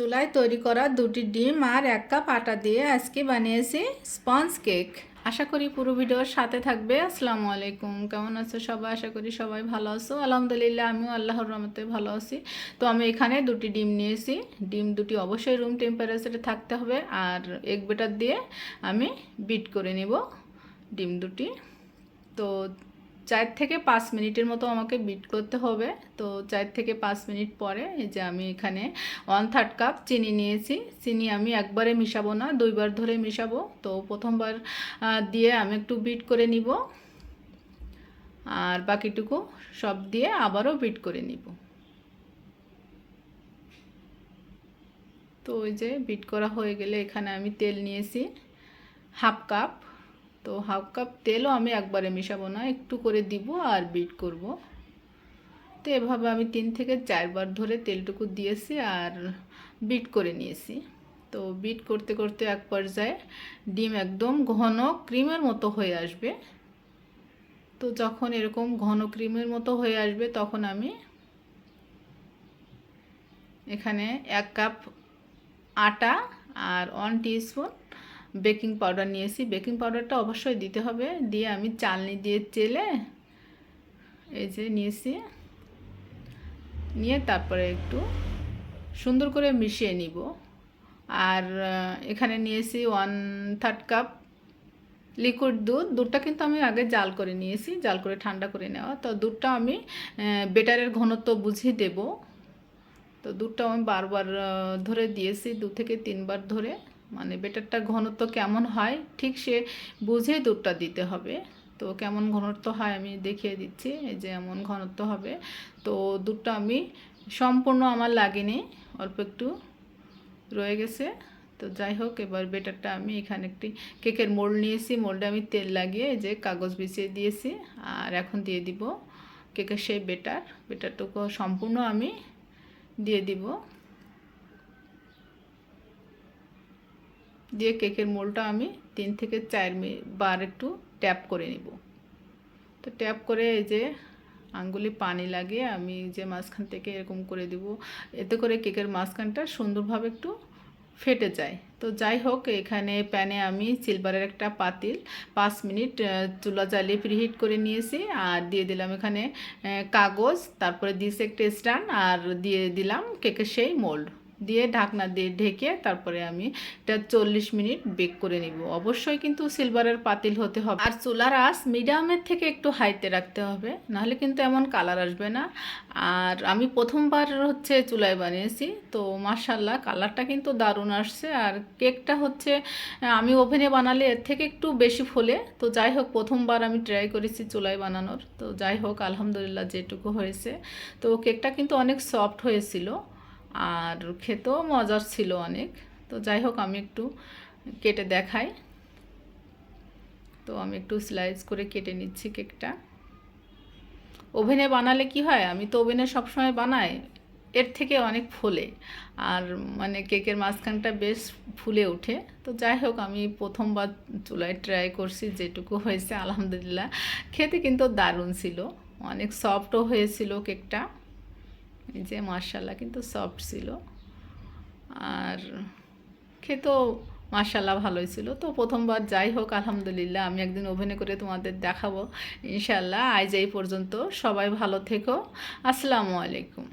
চুলায় তৈরি করা দুটি ডিম আর এক কাপ আটা দিয়ে আজকে বানিয়েছি স্পঞ্জ কেক। আশা করি পুরো ভিডিওর সাথে থাকবে। আসসালামু আলাইকুম। কেমন আছো সবাই? আশা করি সবাই ভালো আছো। আলহামদুলিল্লাহ, আমিও আল্লাহর রহমতে ভালো আছি। তো আমি এখানে দুটি ডিম নিয়েছি। ডিম দুটি অবশ্যই রুম টেম্পারেচারে থাকতে হবে আর এগ বেটার দিয়ে আমি বিট করে নিব ডিম দুটি। তো চার থেকে পাঁচ মিনিটের মতো আমাকে বিট করতে হবে। তো চার থেকে পাঁচ মিনিট পরে এই যে আমি এখানে ওয়ান থার্ড কাপ চিনি নিয়েছি। চিনি আমি একবারে মিশাবো না, দুইবার ধরে মিশাবো। তো প্রথমবার দিয়ে আমি একটু বিট করে নিব। আর বাকিটুকু সব দিয়ে আবারও বিট করে নিব। তো ওই যে বিট করা হয়ে গেলে এখানে আমি তেল নিয়েছি। হাফ কাপ তো হাফ কাপ তেলও আমি একবারে মেশাবো না, একটু করে দিব আর বিট করব। তো এভাবে আমি তিন থেকে চারবার ধরে তেলটুকু দিয়েছি আর বিট করে নিয়েছি। তো বিট করতে করতে এক পর্যায়ে ডিম একদম ঘন ক্রিমের মতো হয়ে আসবে। তো যখন এরকম ঘন ক্রিমের মতো হয়ে আসবে তখন আমি এখানে এক কাপ আটা আর ওয়ান টিস্পুন বেকিং পাউডার নিয়েছি। বেকিং পাউডারটা অবশ্যই দিতে হবে। দিয়ে আমি চালনি দিয়ে চেলে এই যে নিয়েছি। নিয়ে তারপরে একটু সুন্দর করে মিশিয়ে নিব। আর এখানে নিয়েছি ওয়ান থার্ড কাপ লিকুইড দুধ। দুধটা কিন্তু আমি আগে জাল করে নিয়েছি, জাল করে ঠান্ডা করে নেওয়া। তো দুধটা আমি বেটারের ঘনত্ব বুঝিয়ে দেব। তো দুধটা আমি বারবার ধরে দিয়েছি, দু থেকে তিনবার ধরে। মানে বেটারটা ঘনত্ব কেমন হয়, ঠিক সে বুঝে দুধটা দিতে হবে। তো কেমন ঘনত্ব হয় আমি দেখিয়ে দিচ্ছি যে এমন ঘনত্ব হবে। তো দুধটা আমি সম্পূর্ণ আমার লাগেনি, অল্প একটু রয়ে গেছে। তো যাই হোক, এবার বেটারটা আমি এখানে একটি কেকের মোল্ড নিয়েছি মোল্ডে আমি তেল লাগিয়ে যে কাগজ বিছিয়ে দিয়েছি, আর এখন দিয়ে দিব কেকের সেই বেটার। বেটারটুকু সম্পূর্ণ আমি দিয়ে দিব। দিয়ে কেকের মোলটা আমি তিন থেকে চার বার একটু ট্যাপ করে নিব। তো ট্যাপ করে এই যে আঙ্গুলে পানি লাগিয়ে আমি যে মাঝখান থেকে এরকম করে দিব, এতে করে কেকের মাঝখানটা সুন্দরভাবে একটু ফেটে যায়। তো যাই হোক, এখানে প্যানে আমি সিলভারের একটা পাতিল পাঁচ মিনিট চুলা জ্বালিয়ে প্রিহিট করে নিয়েছি আর দিয়ে দিলাম এখানে কাগজ, তারপরে দিয়েছি একটা স্ট্যান্ড আর দিয়ে দিলাম কেকের সেই মোল্ড। দিয়ে ঢাকনা দিয়ে ঢেকে তারপরে আমি এটা চল্লিশ মিনিট বেক করে নিব। অবশ্যই কিন্তু সিলভারের পাতিল হতে হবে। আর চুলার আঁচ মিডিয়ামের থেকে একটু হাইতে রাখতে হবে, নাহলে কিন্তু এমন কালার আসবে না। আর আমি প্রথমবার হচ্ছে চুলায় বানিয়েছি, তো মার্শাল্লাহ কালারটা কিন্তু দারুণ আসছে। আর কেকটা হচ্ছে, আমি ওভেনে বানালে এর থেকে একটু বেশি ফোলে। তো যাই হোক, প্রথমবার আমি ট্রাই করেছি চুলায় বানানোর। তো যাই হোক, আলহামদুলিল্লাহ যেটুকু হয়েছে। তো কেকটা কিন্তু অনেক সফট হয়েছিল। আর খেতেও মজার ছিল অনেক। তো যাই হোক, আমি একটু কেটে দেখাই। তো আমি একটু স্লাইস করে কেটে নিচ্ছি কেকটা। ওভেনে বানালে কি হয়? আমি তো ওভেনে সবসময় বানাই। এর থেকে অনেক ফোলে। আর মানে কেকের মাঝখানটা বেশ ফুলে ওঠে। তো যাই হোক, আমি প্রথমবার চুলায় ট্রাই করছি, যেটুকু হয়েছে, আলহামদুলিল্লাহ। খেতে কিন্তু দারুণ ছিল। অনেক সফটও হয়েছিল কেকটা। এই যে মার্শাল্লাহ কিন্তু সফট ছিল। আর খেতেও মার্শাল্লাহ ভালোই ছিল। তো প্রথমবার যাই হোক, আলহামদুলিল্লাহ, আমি একদিন ওভেনে করে তোমাদের দেখাবো। ইনশাল্লাহ আজ এই পর্যন্ত সবাই ভালো থেকো। আসসালামু আলাইকুম।